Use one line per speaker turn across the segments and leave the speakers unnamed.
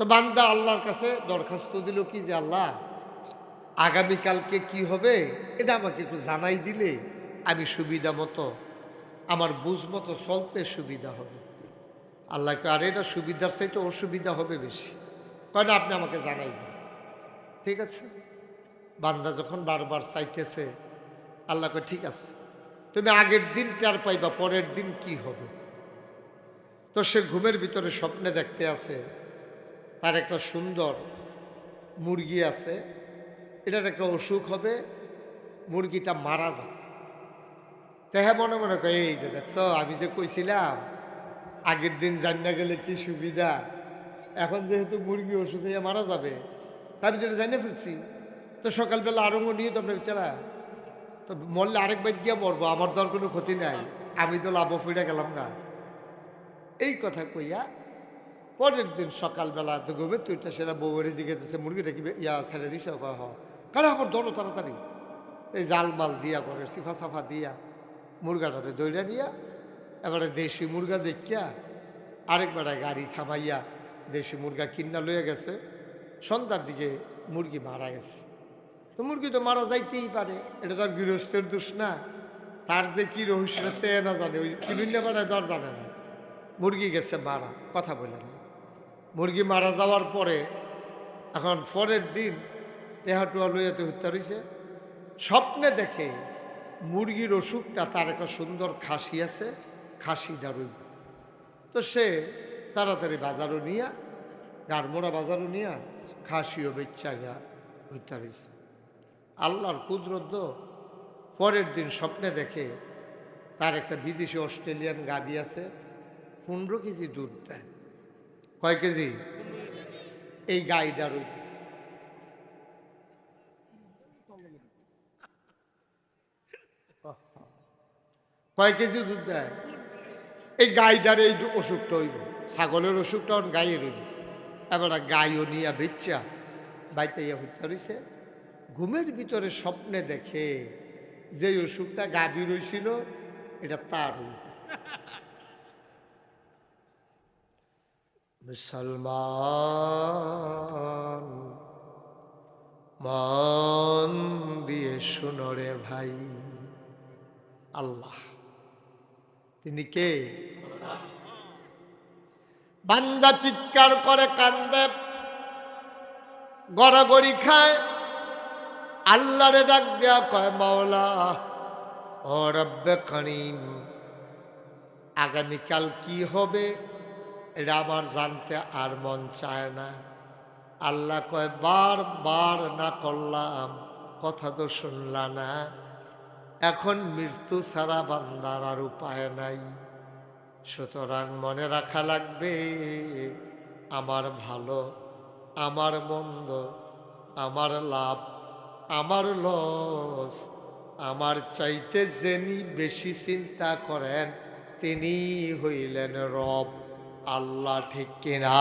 তো বান্দা আল্লাহর কাছে দরখাস্ত দিল কি যে, আল্লাহ, আগামীকালকে কি হবে? এটা আমাকে একটু জানাই দিলে আমি সুবিধা মতো, আমার বুঝ মতো চলতে সুবিধা হবে। আল্লাহকে আর, এটা সুবিধার চাইতে অসুবিধা হবে বেশি। কারণ আপনি আমাকে জানাই দিন। ঠিক আছে? বান্দা যখন বারবার চাইতেছে আল্লাহকে ঠিক আছে, তুমি আগের দিন টের পাইবা, পরের দিন কি হবে? তো সে ঘুমের ভিতরে স্বপ্নে দেখতে আছে তার একটা সুন্দর মুরগি আছে। এটার একটা অসুখ হবে, মুরগিটা মারা যায় তেহে মনে মনে করে, এই যে দেখছ, আমি যে কইছিলাম, আগের দিন জানিনা গেলে কি সুবিধা? এখন যেহেতু মুরগি অসুখ হয়ে মারা যাবে, তা আমি যেটা জানিয়ে ফেলছি, তো সকালবেলা আরঙ্গ নিয়ে তো আমরা বিচারা, তো মরলে আরেক বাইক গিয়ে মরবো, আমার তো আর কোনো ক্ষতি নাই, আমি তো লাভ ফিরে গেলাম না। এই কথা কইয়া পরের দিন সকালবেলা তো গোবে তুইটা সেটা বউরে জিগেতেছে মুরগিটা কি ইয়া, ছেড়ে দিস হ। আমার দরো তাড়াতাড়ি? এই জাল মাল দিয়া করে সিফা সাফা দিয়া, মুরগাটারে দইরা নিয়া, এবারে দেশি মুরগা দেখিয়া আরেক বেড়ায় গাড়ি থামাইয়া দেশি মুরগা কিন্না লইয়া গেছে, সন্ধ্যার দিকে মুরগি মারা গেছে। তো মুরগি তো মারা যাইতেই পারে, এটা তো আর গৃহস্থের দোষ না। তার যে কি রহস্য তে না জানে, ওই বেড়ায় তো আর জানে না। মুরগি গেছে মারা, কথা বললেন না। মুরগি মারা যাওয়ার পরে এখন পরের দিন টেহাটুয়া লইয়াতে হত্যা রয়েছে স্বপ্নে দেখে মুরগির অসুখটা তার একটা সুন্দর খাসি আছে, খাসি দারুণ। তো সে তাড়াতাড়ি বাজারও নিয়া, গাড়মোড়া বাজারও নিয়া খাসিও বেচ্চা গা হত্যা রয়েছে আল্লাহর কুদরত পরের দিন স্বপ্নে দেখে তার একটা বিদেশি অস্ট্রেলিয়ান গাবি আছে, পনেরো কেজি দুধ দেয়। কয় কেজি? এই গাইটার ওই কয় কেজি দুধ দেয়? এই গাইটার এই অসুখটা হইব। ছাগলের অসুখটা অন গাইয়ের হইব। এবার গাইও নিয়ে বেচ্চা বাইতে ইয়া হত্যা রয়েছে ঘুমের ভিতরে স্বপ্নে দেখে যে অসুখটা গাভী রয়েছিল এটা তার মুসলমান, মন দিয়ে শুনো রে ভাই, আল্লাহ। তিনি কে? বান্দা চিৎকার করে, কান্দে, গড়াগড়ি খায়। আল্লাহরে ডাক দেয়া কয়, মাওলা, ও রব্বে আগামীকাল কি হবে? এটা আমার জানতে আর মন চায় না। আল্লাহ কয়, বার বার না করলাম, কথা তো শুনলা না। এখন মৃত্যু ছাড়া বান্দার আর উপায় নাই। সুতরাং মনে রাখা লাগবে, আমার ভালো, আমার মন্দ, আমার লাভ, আমার লস, আমার চাইতে যিনি বেশি চিন্তা করেন তিনি হইলেন রব। আল্লাহ ঠিক কিনা?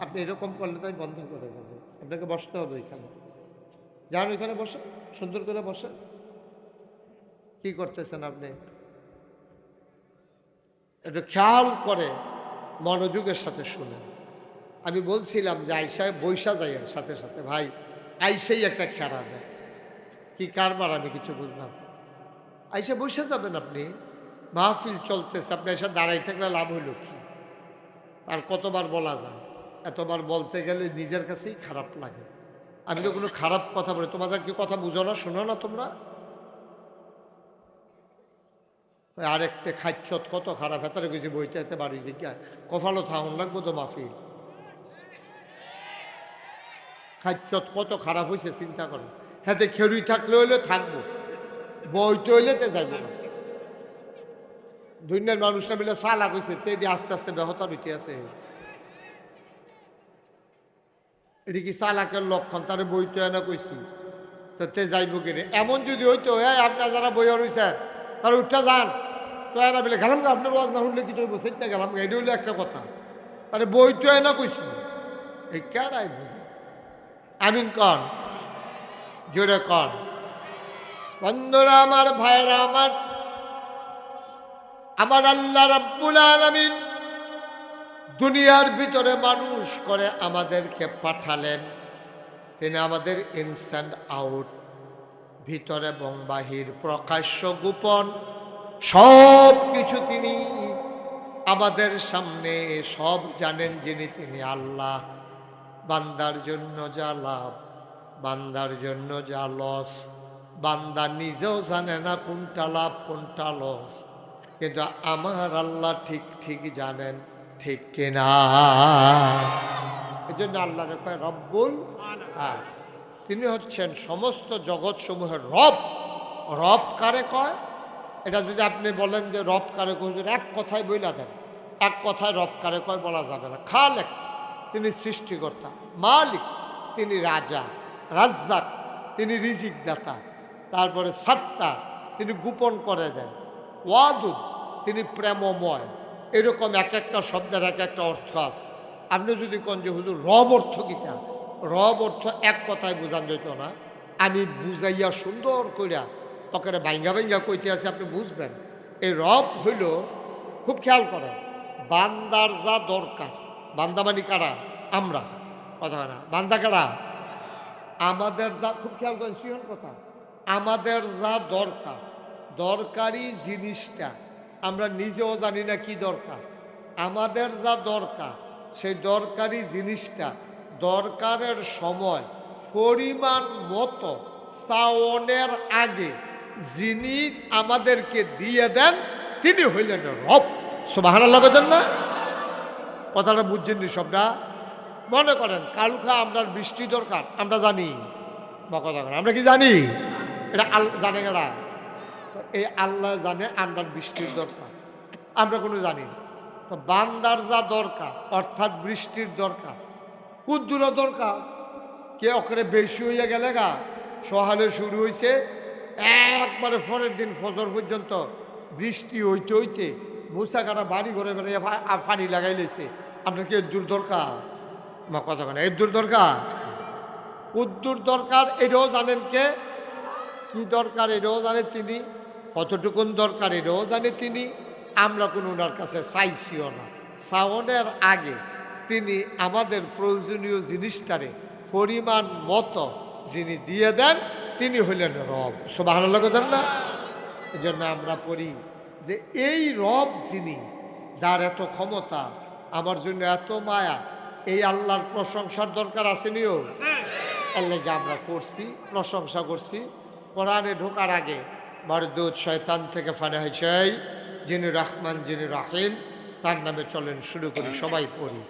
আপনি এরকম করলে তো আমি বন্ধ করে দেবো। আপনাকে বসতে হবে এখানে। যান ওইখানে বসেন, সুন্দর করে বসেন। কি করতেছেন আপনি? একটু খেয়াল করে মনোযোগের সাথে শুনেন। আমি বলছিলাম যে আইসায় বৈশা যাইয়ের সাথে সাথে। ভাই, আইসেই একটা খেরা দেয় কি কারবার আমি কিছু বুঝলাম। আইসে বসে যাবেন আপনি? মাহফিল চলতেছে, আপনি এসে দাঁড়াই থাকলে লাভ হইল কি? আর কতবার বলা যায়? এতবার বলতে গেলে নিজের কাছেই খারাপ লাগে। আমি তো কোনো খারাপ কথা বলি, তোমাদের কি কথা বুঝো না, শোনো না তোমরা? আরেকতে খাচ্ছত, কত খারাপ হেতারে গেছি বইতে হেতে বাড়ি যে কফালো থাকুন লাগবো তো মাহফিল। খাচ্ছত কত খারাপ হয়েছে চিন্তা করো। হাতে খেলুই থাকলে হইলে থাকব, বইতে হইলে তে যাইব না। দুনিয়ার মানুষটা মিলে সালা কইছে, তে দিয়ে আস্তে আস্তে ব্যাহত হইতে আছে। এটি কি চালাকের লক্ষণ? তারে বইতে এনে কইছি। তো তে যাইব কিনে? এমন যদি হইতো হ্যাঁ আপনার যারা বইয়া রয়েছেন তারা উঠটা যান। তো এরা বলে গেলাম তো আপনার ওয়াজ না শুনলে কি হইব? সেটা গেলাম এটা হইল একটা কথা। তারে বইতে এনে কইছি। এই কেডাই বুঝে। আমিন কন? জোরে কন। বন্ধুরা, আমার ভাইরা, আমার আমার আল্লাহ রাব্বুল আলামিন দুনিয়ার ভিতরে মানুষ করে আমাদেরকে পাঠালেন। তিনি আমাদের ইনস্যান্ড আউট ভিতরে এবং বাহির, প্রকাশ্য, গোপন সব কিছু তিনি আমাদের সামনে, সব জানেন যিনি তিনি আল্লাহ। বান্দার জন্য যা লাভ, বান্দার জন্য যা লস বান্দা নিজেও জানে না কোনটা লাভ, কোনটা লস কিন্তু আমার আল্লাহ ঠিক ঠিক জানেন, ঠিক কিনা? এই জন্য আল্লাহর কয় রব্বুল হ্যাঁ তিনি হচ্ছেন সমস্ত জগৎসমূহের রব। রব কারে কয়? এটা যদি আপনি বলেন যে রব কারে কয় এক কথায় বইলা দেন। এক কথায় রব কারে কয় বলা যাবে না। খালেক, তিনি সৃষ্টিকর্তা। মালিক, তিনি রাজা। রাজ্জাক, তিনি রিজিক দাতা তারপরে সত্তা তিনি গোপন করে দেন। ওয়াদুদ তিনি প্রেমময়। এরকম এক একটা শব্দের এক একটা অর্থ আছে। আপনি যদি কোন যে হুজুর, রব অর্থ কিতা রব অর্থ এক কথায় বোঝান যেত না। আমি বুঝাইয়া সুন্দর কইরা ওখানে বাইঙ্গা বাইঙ্গা কইতে আছে, আপনি বুঝবেন। এই রব হইল, খুব খেয়াল করেন, বান্দার যা দরকার। বান্দা মানি কারা? আমরা। কথা না। বান্দা কারা? আমাদের যা, খুব খেয়াল করেন শিহন কথা। আমাদের যা দরকার, দরকারি জিনিসটা আমরা নিজেও জানি না কি দরকার। আমাদের যা দরকার, সেই দরকারি জিনিসটা, দরকারের সময়, পরিমাণ মতো, চাওনের আগে যিনি আমাদেরকে দিয়ে দেন, তিনি হইলেন রব। সোবাহার লাগতেন না? কথাটা বুঝছেন সবটা? মনে করেন, কালকা আপনার বৃষ্টি দরকার, আমরা জানি। বা কথা আমরা কি জানি? এটা আল জানে তো এই আল্লাহ জানে আমরা বৃষ্টির দরকার। আমরা কোনো জানি না। তো বান্দার যা দরকার, অর্থাৎ বৃষ্টির দরকার কুদ্দুর দরকার। কে ওখানে বেশি হইয়া গেলে গা? সহালে শুরু হয়েছে একবারে পরের দিন ফজর পর্যন্ত বৃষ্টি হইতে হইতে মুসা কাটা বাড়ি ঘরে বেড়ে পানি লাগাই লেছে। আপনার কি দূর দরকার? মা কথা কেন এর দূর দরকার? উদ্দুর দরকার এটাও জানেন কে? কি দরকার এটাও জানে তিনি? কতটুকুন দরকার এটাও জানে তিনি আমরা কোনো ওনার কাছে চাইছিও না। সাওনের আগে তিনি আমাদের প্রয়োজনীয় জিনিসটারে পরিমাণ মতো যিনি দিয়ে দেন তিনি হইলেন রব। সব ভালো দেন না? এই জন্য আমরা পড়ি যে এই রব যিনি যার এত ক্ষমতা আমার জন্য এত মায়া এই আল্লাহর প্রশংসার দরকার আসেনিও এর লেগে আমরা পড়ছি প্রশংসা করছি। কোরআনে ঢোকার আগে মারদুদ শয়তান থেকে ফানে হয়েছে যিনি রহমান যিনি রাহিম তার নামে চলেন শুরু করি সবাই পড়ি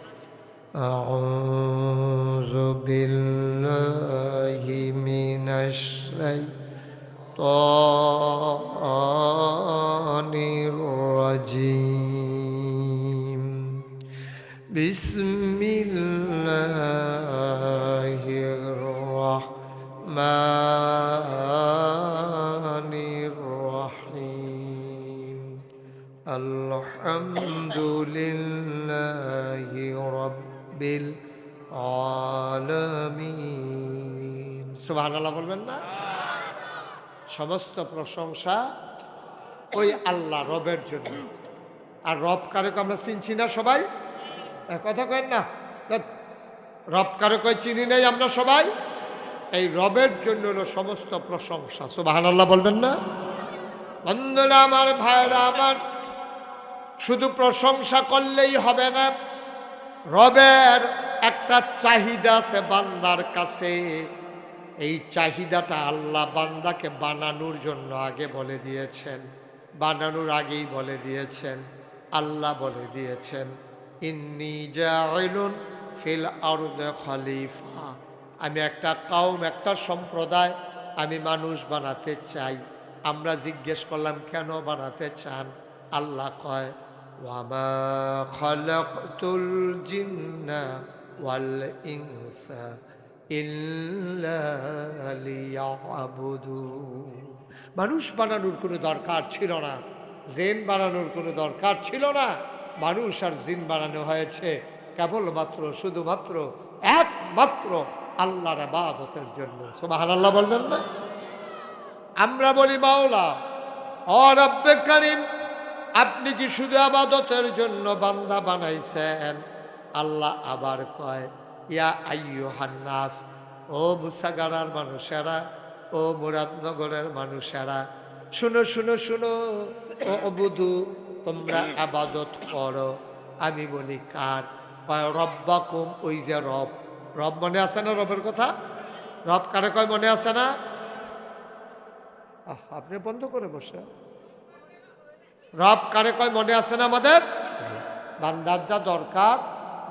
أعوذ بالله من الشيطان الرجيم بسم الله সমস্ত প্রশংসা ওই আল্লাহ রবের জন্য। আর রব কারক আমরা চিনছি না সবাই? কথা কেন না। রব কারক চিনি নাই আমরা সবাই? এই রবের জন্য হলো সমস্ত প্রশংসা। সুবাহান আল্লাহ বলবেন না? বন্ধুরা আমার ভাইরা আমার শুধু প্রশংসা করলেই হবে না, রবের একটা চাহিদা আছে বান্দার কাছে। এই চাহিদাটা আল্লাহ বান্দাকে বানানোর জন্য আগে বলে দিয়েছেন, বানানোর আগেই বলে দিয়েছেন, আল্লাহ বলে দিয়েছেন, ইন্নি জাইলুন ফিল আরদে খলিফা। আমি একটা কাউম, একটা সম্প্রদায় আমি মানুষ বানাতে চাই। আমরা জিজ্ঞেস করলাম, কেন বানাতে চান? আল্লাহ কয়, ওয়ামা খলকতুল জিন্না ওয়াল লিয়াবুদুন মানুষ বানানোর কোনো দরকার ছিল না, জেন বানানোর কোনো দরকার ছিল না। মানুষ আর জিন বানানো হয়েছে কেবলমাত্র, শুধুমাত্র একমাত্র আল্লাহর আবাদতের জন্য। সোবাহান আল্লাহ বলবেন না? আমরা বলি, মাওলা, ও রব্বে করিম, আপনি কি শুধু আবাদতের জন্য বান্দা বানাইছেন? আল্লাহ আবার কয় ইয়া আইয়ু হান্নাস ও মুসাগারার মানুষেরা, ও মুরাদনগরের মানুষেরা, শুনো শুনো শুনো, ও অবুধু, তোমরা আবাদত করো। আমি বলি, কার? রব্বাকুম, ওই যে রব। রব মনে আছে না রবের কথা? রব কারে কয়, মনে আছে না? আপনি বন্ধ করে বসে। রব কারে কয়, মনে আছে না আমাদের? বান্দার যা দরকার,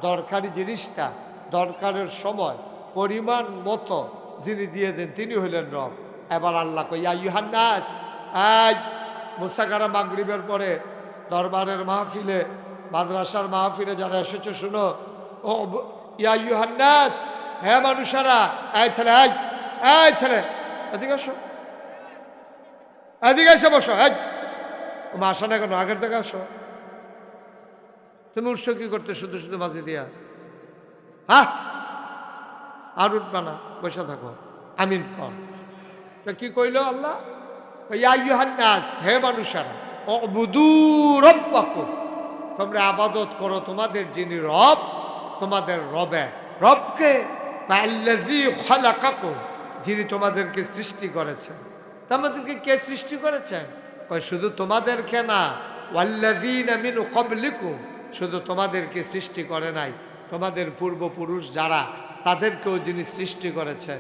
দরকারি জিনিসটা। দরকারের সময়, পরিমাণ মতো যিনি দিয়ে দেন, তিনি হইলেন রব। এবার আল্লাহ কই ইউহান্নাস আজ মুসাকারা মাগরিবের পরে দরবারের মাহফিলে, মাদ্রাসার মাহফিলে যারা এসেছে, শুনো। ও ইয়া ইউহান্নাস হ্যাঁ মানুষেরা, এই ছেলে, এই এই ছেলে, এদিকে আসো। এদিকে এসে বসো মা, আসা না কেন, আগের জায়গায় আসো। তুমি উৎস কি করতে, শুধু শুধু বাজি দিয়া? হ্যাঁ? আর উঠবা না, বসে থাকো। আমিন কর তো কি কইল আল্লাহ? ইয়া ইউহান্নাস হে মানুষেরা, অবুদু তোমরা আবাদত করো তোমাদের যিনি রব, তোমাদের রবে রবকে যিনি তোমাদেরকে সৃষ্টি করেছেন। তোমাদেরকে কে সৃষ্টি করেছেন? শুধু তোমাদেরকে না, ওয়াল্লাযীনা মিন ক্বাবলিকুম, শুধু তোমাদেরকে সৃষ্টি করে নাই তোমাদের পূর্বপুরুষ যারা, তাদেরকেও যিনি সৃষ্টি করেছেন।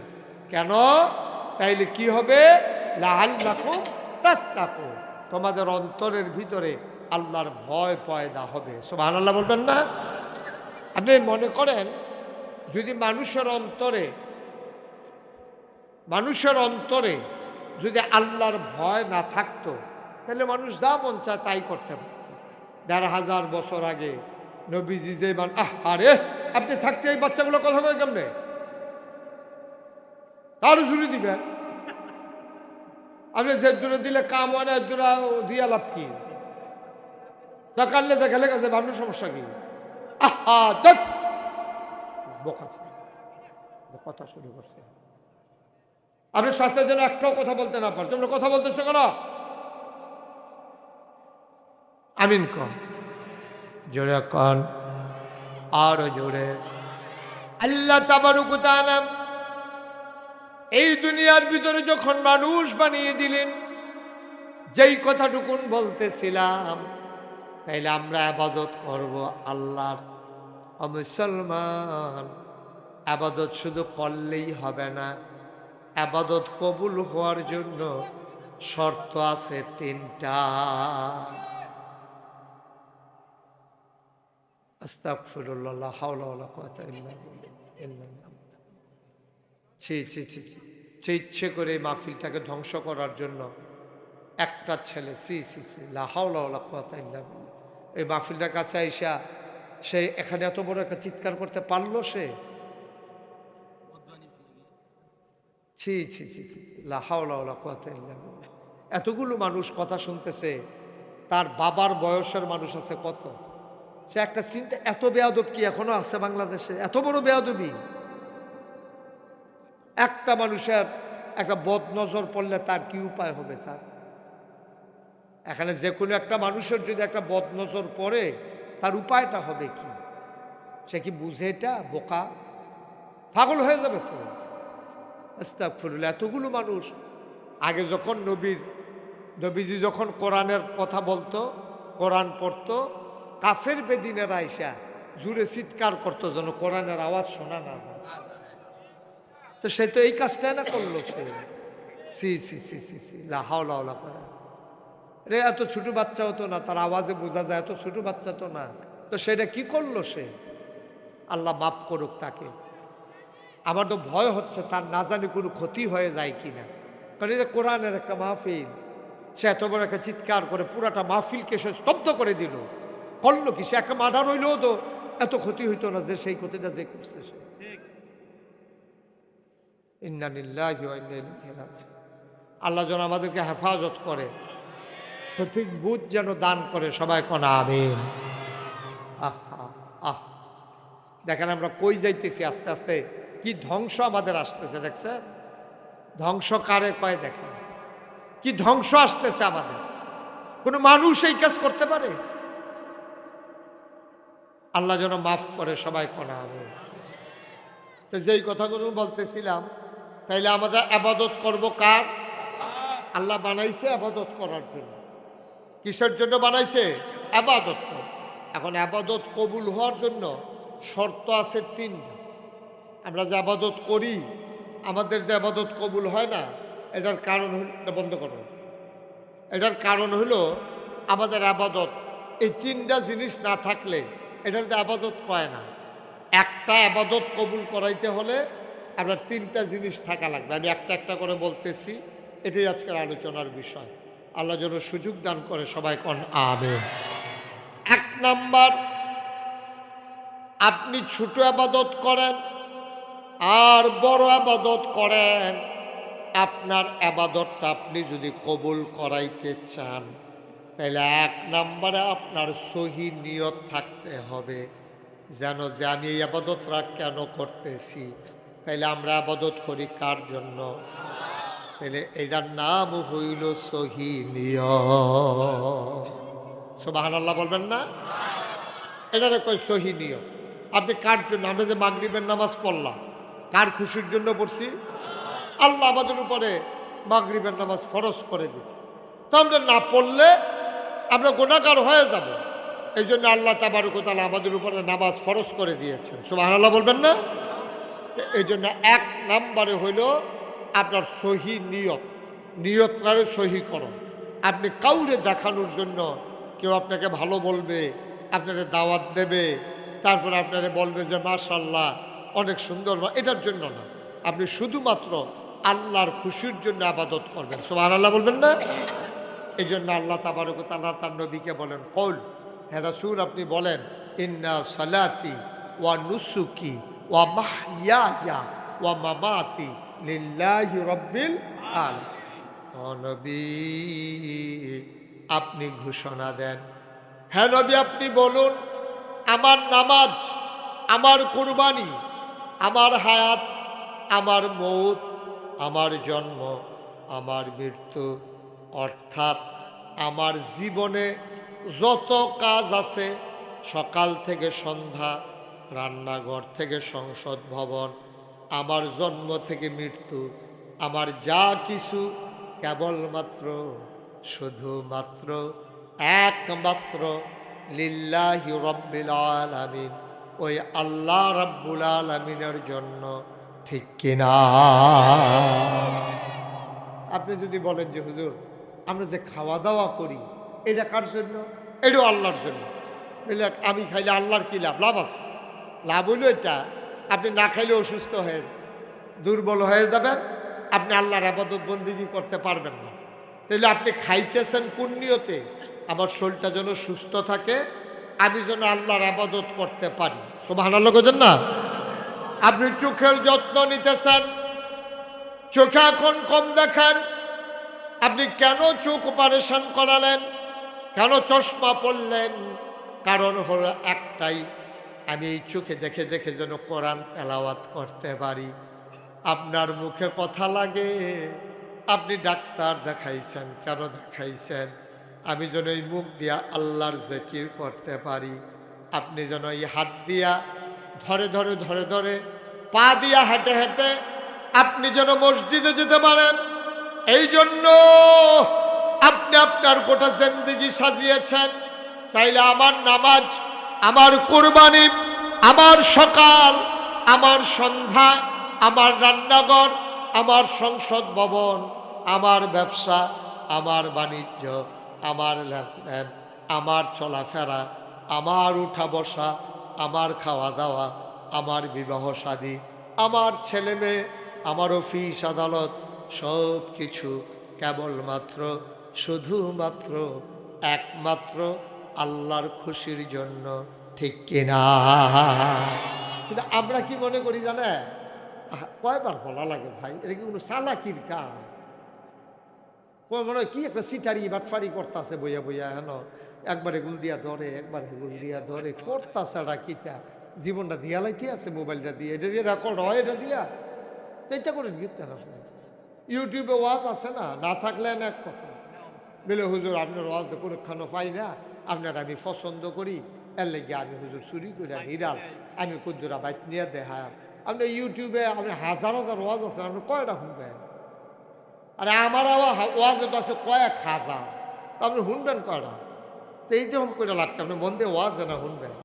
কেন? তাইলে কি হবে? লাআল্লাকুম তাত্তাকুন তোমাদের অন্তরের ভিতরে আল্লাহর ভয় পয়দা হবে। সুবহানাল্লাহ বলবেন না? আপনি মনে করেন, যদি মানুষের অন্তরে মানুষের অন্তরে যদি আল্লাহর ভয় না থাকতো তাহলে মানুষ যা মন চায় তাই করতে পারত। দেড় হাজার বছর আগে নবীজি যে মান, আহ, আরে, আপনি থাকতে এই বাচ্চাগুলো কথা বলে কেমনে? তারও ঝুলি দিবেন। আপনি যে দূরে দিলে কাম হয় না দূরা দিয়া লাভ কি? সকালে দেখালে গেছে ভাবলো সমস্যা কি? আহা দেখ বোকা কথা শুরু করছে। আপনি স্বাস্থ্যের জন্য একটাও কথা বলতে না পারেন। তোমরা কথা বলতেছো কেন? আমিন কন জোরে কন। আরও জোরে। আল্লাহ তাবারুক তাআলা এই দুনিয়ার ভিতরে যখন মানুষ বানিয়ে দিলেন, যেই কথাটুকুন বলতেছিলাম, তাইলে আমরা আবাদত করব আল্লাহর। মুসলমান, আবাদত শুধু করলেই হবে না, আবাদত কবুল হওয়ার জন্য শর্ত আছে তিনটা। আস্তাগফিরুল্লাহ হাওলা কুওয়াতা ছি ছি ছি ছি। সে ইচ্ছে করে এই মাহফিলটাকে ধ্বংস করার জন্য একটা ছেলে সি সি সি লাহাউলা কথা এই মাহফিলটার কাছে আইসা সে এখানে এত বড় একটা চিৎকার করতে পারল সে? ছি ছি ছি ছি লাহাউলা কথা এতগুলো মানুষ কথা শুনতেছে, তার বাবার বয়সের মানুষ আছে কত? সে একটা চিন্তা, এত বেয়াদব কি এখনও আছে বাংলাদেশে? এত বড় বেয়াদবি। একটা মানুষের একটা বদ নজর পড়লে তার কি উপায় হবে তার? এখানে যে কোনো একটা মানুষের যদি একটা বদ নজর পড়ে, তার উপায়টা হবে কি? সে কি বুঝে এটা? বোকা? পাগল হয়ে যাবে তো? আস্তাগফিরুল্লাহ, এতগুলো মানুষ। আগে যখন নবীর, নবীজি যখন কোরআনের কথা বলতো, কোরআন পড়তো কাফের বেদিনের আইসা জুড়ে চিৎকার করতো যেন কোরআনের আওয়াজ শোনা না তো সে তো এই কাজটাই না করল সে। সি সি সি সি সি লাহাওলা করে রে, এত ছোট বাচ্চা হতো না, তার আওয়াজে বোঝা যায়, এত ছোট বাচ্চা তো না। তো সেটা কি করল সে? আল্লাহ মাফ করুক তাকে। আমার তো ভয় হচ্ছে তার না জানি কোনো ক্ষতি হয়ে যায় কিনা। কারণ এটা কোরআনের একটা মাহফিল। সে এত বড় একটা চিৎকার করে পুরাটা মাহফিলকে সে স্তব্ধ করে দিল। করল কি? সে একটা মার্ডার হইলেও তো এত ক্ষতি হইতো না যে সেই ক্ষতিটা যে করছে সে। আল্লাহ যেন আমাদেরকে হেফাজত করে সঠিক বুধ যেন দান করে সবাই কোন আমিন। আহা আহ। দেখেন আমরা কই যাইতেছি আস্তে আস্তে কি ধ্বংস আমাদের আসতেছে দেখছেন? ধ্বংস কারে কয় দেখেন? কি ধ্বংস আসতেছে আমাদের? কোনো মানুষ এই কাজ করতে পারে? আল্লাহ যেন মাফ করে সবাই করা হবে তো যেই কথাগুলো বলতেছিলাম, তাইলে আমাদের আবাদত করব কার? আল্লাহ বানাইছে আবাদত করার জন্য। কিসের জন্য বানাইছে? আবাদত এখন আবাদত কবুল হওয়ার জন্য শর্ত আছে তিন। আমরা যে আবাদত করি, আমাদের যে আবাদত কবুল হয় না, এটার কারণ হল বন্ধ করো। এটার কারণ হলো আমাদের আবাদত। এই তিনটা জিনিস না থাকলে এটার তো আবাদত কয় না। একটা আবাদত কবুল করাইতে হলে আপনার তিনটা জিনিস থাকা লাগবে। আমি একটা একটা করে বলতেছি, এটাই আজকের আলোচনার বিষয়। আল্লাহ যেন সুযোগ দান করে সবাই কন আবে এক নাম্বার, আপনি ছোট আবাদত করেন আর বড় আবাদত করেন। আপনার আবাদতটা আপনি যদি কবুল করাইতে চান। তাহলে এক নম্বরে আপনার সহি নিয়ত থাকতে হবে, যেন যে আমি এই আবাদতটা কেন করতেছি? তাইলে আমরা আবাদত করি কার জন্য? তাহলে এটার নাম হইল সহি নিয়ত। সোবাহান আল্লাহ বলবেন না? এটারে কয় সহি নিয়ম আপনি কার জন্য? আমরা যে মাগরিবের নামাজ পড়লাম, কার খুশির জন্য পড়ছি? আল্লাহ আমাদের উপরে মাগরিবের নামাজ ফরজ করে দিছে তো আমরা না পড়লে আমরা গোনাকার হয়ে যাব। এই জন্য আল্লাহ তাবারকতালা আমাদের উপরে নামাজ ফরজ করে দিয়েছেন। সুবাহ আল্লাহ বলবেন না? এই জন্য এক নাম্বারে হইল আপনার সহি নিয়ত। নিয়তটারে সহি করো। আপনি কাউরে দেখানোর জন্য কেউ আপনাকে ভালো বলবে আপনাকে দাওয়াত দেবে, তারপর আপনারে বলবে যে মাশাল্লাহ অনেক সুন্দর। এটার জন্য না। আপনি শুধুমাত্র আল্লাহর খুশির জন্য আবাদত করবেন। সোহান আল্লাহ বলবেন না? এই জন্য আল্লাহ তাবারক তাল্লাহ তার নবীকে বলেন, কৌল হ্যাঁ রাসূল, আপনি বলেন, ইন্না সালাতি ওয়া নুসুকি ওয়া মাহইয়া ওয়া মামাতি লিল্লাহি রব্বিল আল নবী, আপনি ঘোষণা দেন। হ্যাঁ নবী, আপনি বলুন, আমার নামাজ, আমার কুরবানি, আমার হায়াত, আমার মৌত, আমার জন্ম, আমার মৃত্যু অর্থাৎ আমার জীবনে যত কাজ আছে, সকাল থেকে সন্ধ্যা, রান্নাঘর থেকে সংসদ ভবন, আমার জন্ম থেকে মৃত্যু, আমার যা কিছু কেবলমাত্র, শুধুমাত্র একমাত্র লিল্লাহি রব্বিল আলামিন, ওই আল্লাহ রাব্বুল আলামিনের জন্য, ঠিক কিনা? আপনি যদি বলেন যে, হুজুর আমরা যে খাওয়া দাওয়া করি, এটা কার জন্য? এটাও আল্লাহর জন্য। বুঝলে আমি খাইলে আল্লাহর কি লাভ? লাভ আছে। লাভ হইল এটা। আপনি না খাইলে অসুস্থ হয়ে, দুর্বল হয়ে যাবেন। আপনি আল্লাহর আবাদত বন্দিগি করতে পারবেন না। তাহলে আপনি খাইতেছেন নিয়তে? আমার শরীরটা যেন সুস্থ থাকে, আমি যেন আল্লাহর আবাদত করতে পারি। সোভান আল্লাহ করছেন না? আপনি চোখের যত্ন নিতেছেন, চোখে এখন কম দেখেন আপনি কেন চোখ অপারেশন করালেন? কেন চশমা পরলেন? কারণ হলো একটাই, আমি এই চোখে দেখে দেখে যেন কোরআন তেলাওয়াত করতে পারি। আপনার মুখে কথা লাগে, আপনি ডাক্তার দেখাইছেন, কেন দেখাইছেন? আমি যেন এই মুখ দিয়া আল্লাহর জেকির করতে পারি। আপনি যেন এই হাত দিয়া ধরে ধরে ধরে ধরে পা দিয়া হেঁটে হেঁটে আপনি যেন মসজিদে যেতে পারেন। এই জন্য আপনি আপনার গোটা জিন্দিগি সাজিয়েছেন। তাইলে আমার নামাজ, আমার কোরবানি, আমার সকাল, আমার সন্ধ্যা, আমার রান্নাঘর, আমার সংসদ ভবন, আমার ব্যবসা, আমার বাণিজ্য, আমার লেনদেন, আমার চলাফেরা, আমার উঠা বসা, আমার খাওয়া দাওয়া, আমার বিবাহ শাদী আমার ছেলে মেয়ে, আমার অফিস আদালত সব কিছু কেবলমাত্র, শুধুমাত্র একমাত্র আল্লাহর খুশির জন্য, ঠিক কিনা? কিন্তু আমরা কি মনে করি জানে কয়বার বলা লাগে ভাই, এটা কি কোনো সালাকির কাজ? মনে হয় কি একটা সিটারি বাটফারি করতেছে বইয়া বইয়া, হেন? একবারে গুল দিয়া ধরে, একবারে গুল দিয়া ধরে, করতাছে কিটা জীবনটা দিয়া লাইতে আছে, মোবাইলটা দিয়ে, এটা দিয়ে রেকর্ড হয়, এটা দিয়া? এটা করে না ইউটিউবে ওয়াজ আছে না? না থাকলে এক কথা। বলে, হুজুর, আপনার ওয়াজ তো কোনোখানো পাই না। আপনার আমি পছন্দ করি। এর লেগে আমি হুজুর চুরি করে হিরাল। আমি কুদ্দুরা বাইক নিয়ে দেখা আপনার ইউটিউবে, আপনি হাজার হাজার ওয়াজ আছেন আপনি কয়টা শুনবেন? আরে, আমার আবার ওয়াজ আছে কয়েক হাজার। আপনি শুনবেন কয়টা? তো এই রকম করে লাগছে আপনি মন দিয়ে ওয়াজ না শুনবেন।